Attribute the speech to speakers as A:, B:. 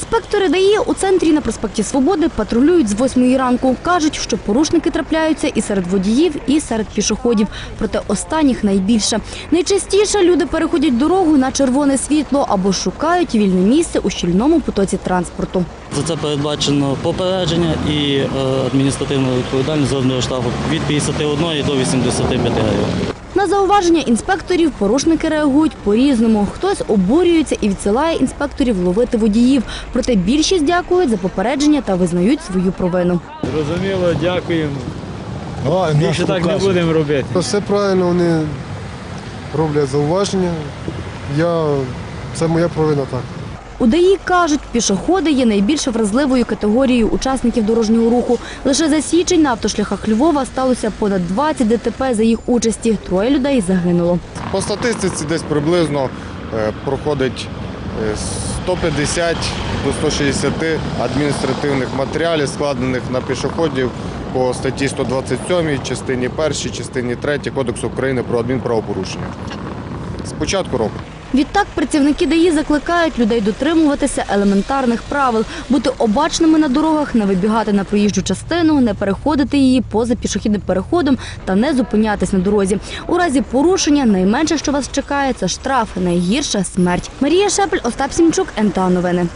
A: Інспектори ДАІ у центрі на проспекті Свободи патрулюють з 8 ранку. Кажуть, що порушники трапляються і серед водіїв, і серед пішоходів. Проте останніх найбільше. Найчастіше люди переходять дорогу на червоне світло або шукають вільне місце у щільному потоці транспорту.
B: За це передбачено попередження і е, адміністративна відповідальність з розміру штрафу від 51 до 85 гривень.
A: На зауваження інспекторів порушники реагують по-різному. Хтось обурюється і відсилає інспекторів ловити водіїв. Проте більшість дякують за попередження та визнають свою провину.
C: Зрозуміло, дякуємо.
D: А,
C: Більше так не будемо робити.
D: Все правильно, вони роблять зауваження. Я... Це моя провина так.
A: У ДАІ кажуть, пішоходи є найбільш вразливою категорією учасників дорожнього руху. Лише за січень на автошляхах Львова сталося понад 20 ДТП за їх участі. Троє людей загинуло.
E: По статистиці десь приблизно е, проходить е, 150 до 160 адміністративних матеріалів, складених на пішоходів по статті 127, частині 1, частині 3 Кодексу України про адмінправопорушення. З початку року.
A: Відтак працівники ДАІ закликають людей дотримуватися елементарних правил, бути обачними на дорогах, не вибігати на проїжджу частину, не переходити її поза пішохідним переходом та не зупинятись на дорозі. У разі порушення найменше, що вас чекає, це штраф, найгірша смерть. Марія Шепель, Остап Сімчук, НТА Новини.